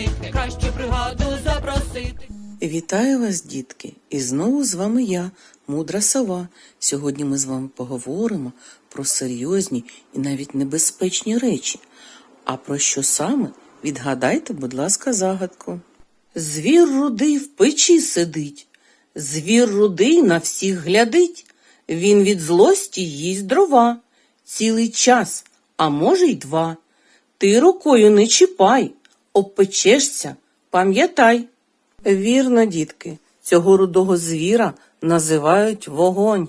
них краще бригаду запросити. Вітаю вас, дітки! І знову з вами я, мудра сова. Сьогодні ми з вами поговоримо про серйозні і навіть небезпечні речі. А про що саме? Відгадайте, будь ласка, загадку. Звір рудий в печі сидить, звір рудий на всіх глядить. Він від злості їсть дрова. Цілий час, а може й два. Ти рукою не чіпай, обпечешся, пам'ятай. Вірно, дітки, цього рудого звіра називають вогонь.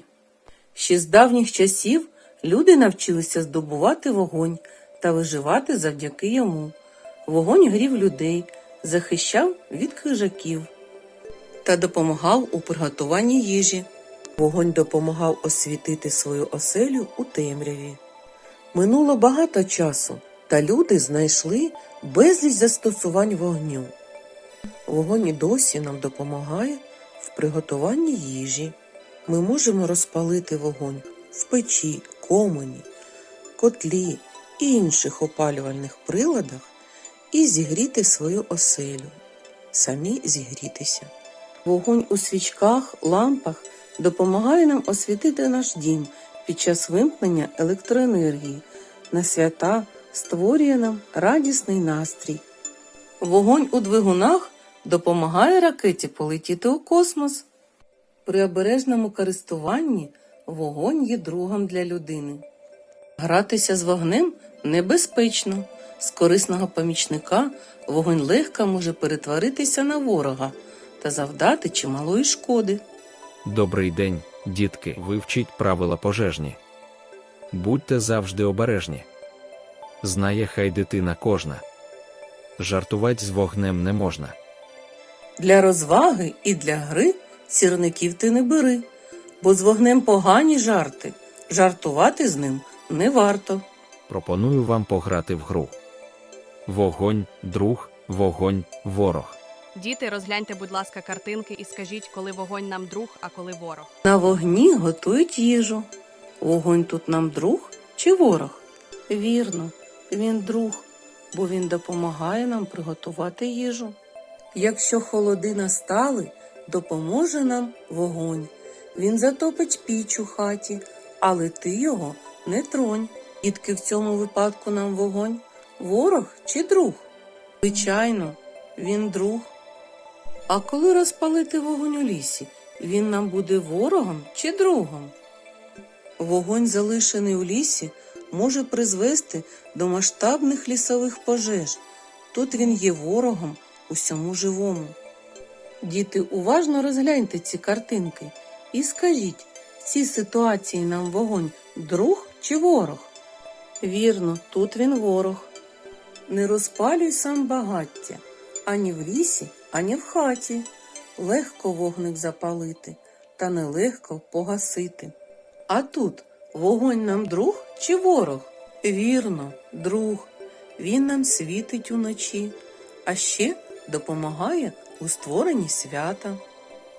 Ще з давніх часів люди навчилися здобувати вогонь та виживати завдяки йому. Вогонь грів людей, захищав від хижаків та допомагав у приготуванні їжі. Вогонь допомагав освітити свою оселю у темряві. Минуло багато часу, та люди знайшли безліч застосувань вогню. Вогонь і досі нам допомагає в приготуванні їжі. Ми можемо розпалити вогонь в печі, комині, котлі і інших опалювальних приладах і зігріти свою оселю, самі зігрітися. Вогонь у свічках, лампах допомагає нам освітити наш дім під час вимкнення електроенергії. На свята створює нам радісний настрій. Вогонь у двигунах допомагає ракеті полетіти у космос. При обережному користуванні вогонь є другом для людини. Гратися з вогнем небезпечно. З корисного помічника вогонь легко може перетворитися на ворога та завдати чималої шкоди. Добрий день, дітки. Вивчіть правила пожежні. Будьте завжди обережні. Знає хай дитина кожна. Жартувати з вогнем не можна. Для розваги і для гри сірників ти не бери, бо з вогнем погані жарти. Жартувати з ним не варто. Пропоную вам пограти в гру. Вогонь, друг, вогонь, ворог. Діти, розгляньте, будь ласка, картинки і скажіть, коли вогонь нам друг, а коли ворог. На вогні готують їжу. Вогонь тут нам друг чи ворог? Вірно, він друг, бо він допомагає нам приготувати їжу. Якщо холоди настали, допоможе нам вогонь. Він затопить піч у хаті, але ти його не тронь. Дітки в цьому випадку нам вогонь ворог чи друг? Звичайно, він друг. А коли розпалити вогонь у лісі, він нам буде ворогом чи другом? Вогонь, залишений у лісі, може призвести до масштабних лісових пожеж. Тут він є ворогом усьому живому. Діти, уважно розгляньте ці картинки і скажіть, в цій ситуації нам вогонь друг чи ворог? Вірно, тут він ворог. Не розпалюй сам багаття ані в лісі, ані в хаті. Легко вогник запалити, та нелегко погасити. А тут вогонь нам друг чи ворог? Вірно, друг. Він нам світить уночі, а ще допомагає у створенні свята.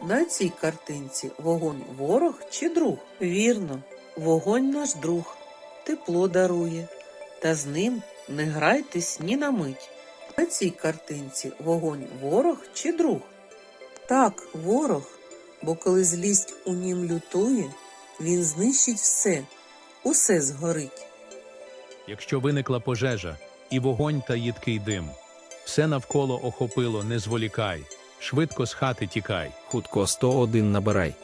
На цій картинці вогонь ворог чи друг? Вірно, вогонь наш друг, тепло дарує, та з ним не грайтесь ні на мить. На цій картинці вогонь ворог чи друг? Так, ворог, бо коли злість у нім лютує, він знищить все, усе згорить. Якщо виникла пожежа, і вогонь та їдкий дим, все навколо охопило, не зволікай, швидко з хати тікай. Хутко 101 набирай.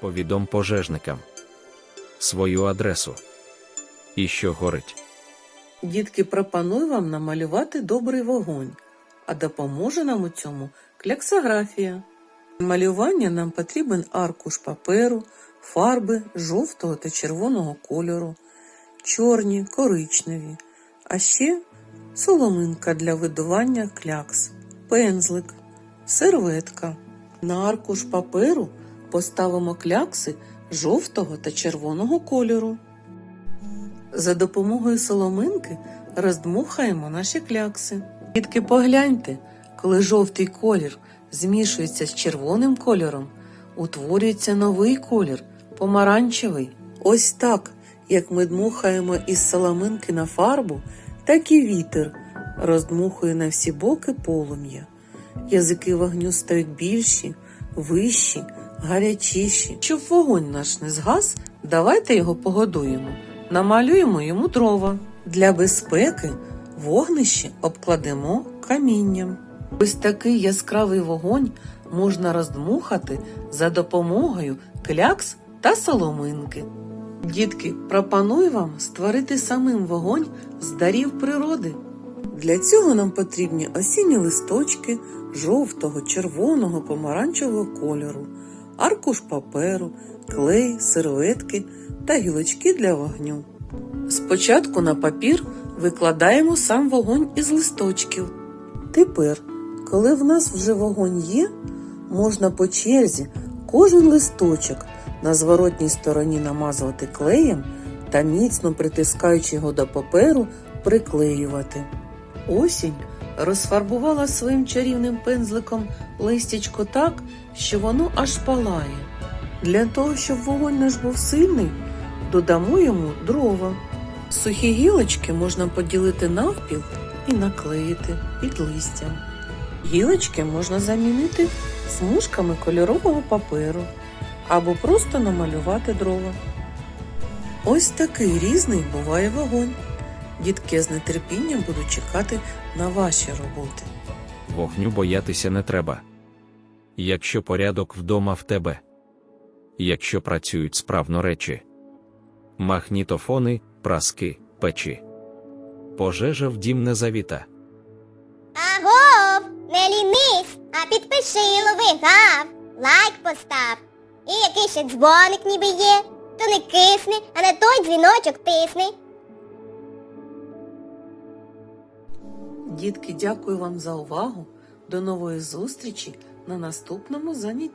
Повідом пожежникам свою адресу. І що горить. Дітки, пропоную вам намалювати добрий вогонь, а допоможе нам у цьому кляксографія. Малювання нам потрібен аркуш паперу, фарби жовтого та червоного кольору, чорні, коричневі, а ще соломинка для видування клякс, пензлик, серветка. На аркуш паперу поставимо клякси жовтого та червоного кольору. За допомогою соломинки роздмухаємо наші клякси. Дітки, погляньте, коли жовтий колір змішується з червоним кольором, утворюється новий колір помаранчевий. Ось так, як ми дмухаємо із соломинки на фарбу, так і вітер роздмухує на всі боки полум'я. Язики вогню стають більші, вищі, гарячіші. Щоб вогонь наш не згас, давайте його погодуємо. Намалюємо йому дрова. Для безпеки вогнище обкладемо камінням. Ось такий яскравий вогонь можна роздмухати за допомогою клякс та соломинки. Дітки, пропоную вам створити самим вогонь з дарів природи. Для цього нам потрібні осінні листочки жовтого, червоного, помаранчевого кольору, аркуш паперу, клей, серветки та гілочки для вогню. Спочатку на папір викладаємо сам вогонь із листочків. Тепер, коли в нас вже вогонь є, можна по черзі кожен листочок на зворотній стороні намазувати клеєм та міцно притискаючи його до паперу, приклеювати. Осінь розфарбувала своїм чарівним пензликом листячко так, що воно аж палає. Для того, щоб вогонь наш був сильний, додамо йому дрова. Сухі гілочки можна поділити навпіл і наклеїти під листям. Гілочки можна замінити смужками кольорового паперу або просто намалювати дрова. Ось такий різний буває вогонь. Дітки з нетерпінням буду чекати на ваші роботи. Вогню боятися не треба. Якщо порядок вдома в тебе, якщо працюють справно речі, магнітофони, праски, печі. Пожежа в дім не завіта. Підпиши лови гав, лайк постав. І який ще дзвоник ніби є, то не кисни, а на той дзвіночок тисни. Дітки, дякую вам за увагу. До нової зустрічі на наступному занятті.